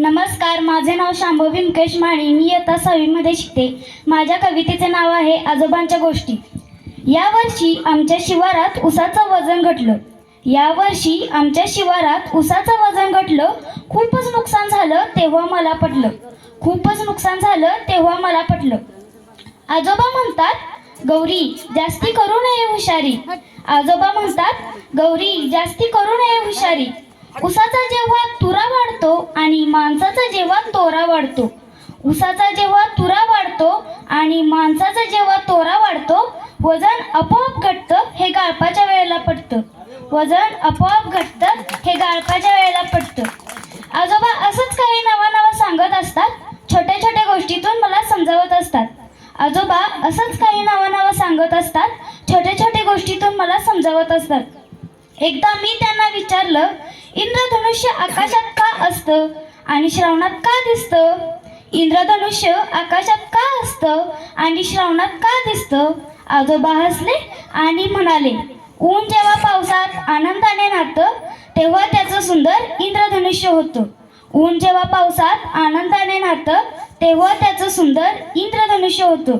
नमस्कार माझे नाव शांभवी मुकेश माळी मी इयत्ता सहावीमध्ये शिकते. माझ्या कवितेचे नाव आहे आजोबांच्या गोष्टी. यावर्षी आमच्या शिवारात उसाचं वजन घटलं. यावर्षी आमच्या शिवारात उसाचं वजन घटलं. खूपच नुकसान झालं तेव्हा मला पटलं. खूपच नुकसान झालं तेव्हा मला पटलं. आजोबा म्हणतात गौरी जास्ती करू नये हुशारी. आजोबा म्हणतात गौरी जास्ती करू नये हुशारी. उसाचा जेव्हा तुरा वाढतो आणि माणसाचा जेव्हा तोरा वाढतो उसाचा जेव्हा तुरा वाढतो आणि माणसाचा जेव्हा तोरा वाढतो वजन आपोआप घटतं हे गाळपाच्या वेळेला पडतं वजन आपोआप घटतं हे गाळपाच्या वेळेला पडतं आजोबा असंच काही नवा नवा सांगत असतात छोट्या छोट्या गोष्टीतून मला समजावत असतात. आजोबा असंच काही नवा नवा सांगत असतात छोट्या छोट्या गोष्टीतून मला समजावत असतात. एकदा मी त्यांना विचारलं इंद्रधनुष्य आकाशात का असतं आणि श्रावणात का दिसतं? इंद्रधनुष्य आकाशात का असतं आणि श्रावणात का दिसतं? आजोबा हसले आणि म्हणाले ऊन जेव्हा पावसात आनंदाने नातं तेव्हा त्याचं सुंदर इंद्रधनुष्य होतं. ऊन जेव्हा पावसात आनंदाने नातं तेव्हा त्याचं सुंदर इंद्रधनुष्य होतं.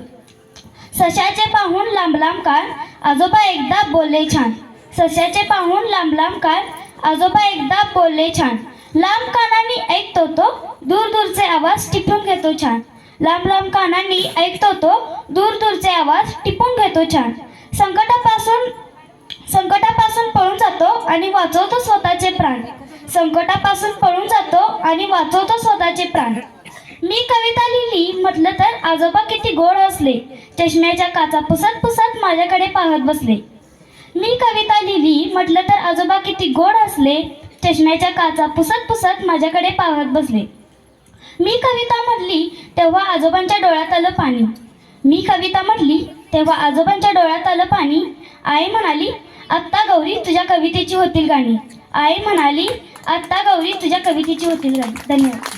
सशाचे पाहून लांब लांब कान आजोबा एकदा बोलले छान. सशाचे पाहून लांब लांब कान आजोबा एकदा बोलले छान. लांब कानांनी ऐकतो तो दूर दूरचे आवाज टिपून घेतो छान. लांब लांब कानांनी ऐकतो तो दूर दूरचे आवाज टिपून घेतो छान. संकटापासून संकटापासून पळून जातो आणि वाचवतो स्वतःचे प्राण. संकटापासून पळून जातो आणि वाचवतो स्वतःचे प्राण. मी कविता लिहिली म्हटलं तर आजोबा किती गोड असले चष्म्याच्या काचा पुसत पुसत माझ्याकडे पाहत बसले. मी कविता लिहिली म्हटलं तर आजोबा किती गोड असले. चष्म्याच्या काचा पुसत पुसत माझ्याकडे पाहत बसले. मी कविता म्हटली तेव्हा आजोबांच्या डोळ्यात आलं पाणी. मी कविता म्हटली तेव्हा आजोबांच्या डोळ्यात आलं पाणी. आई म्हणाली आत्ता गौरी तुझ्या कवितेची होतील गाणी. आई म्हणाली आत्ता गौरी तुझ्या कवितेची होतील गाणी. धन्यवाद.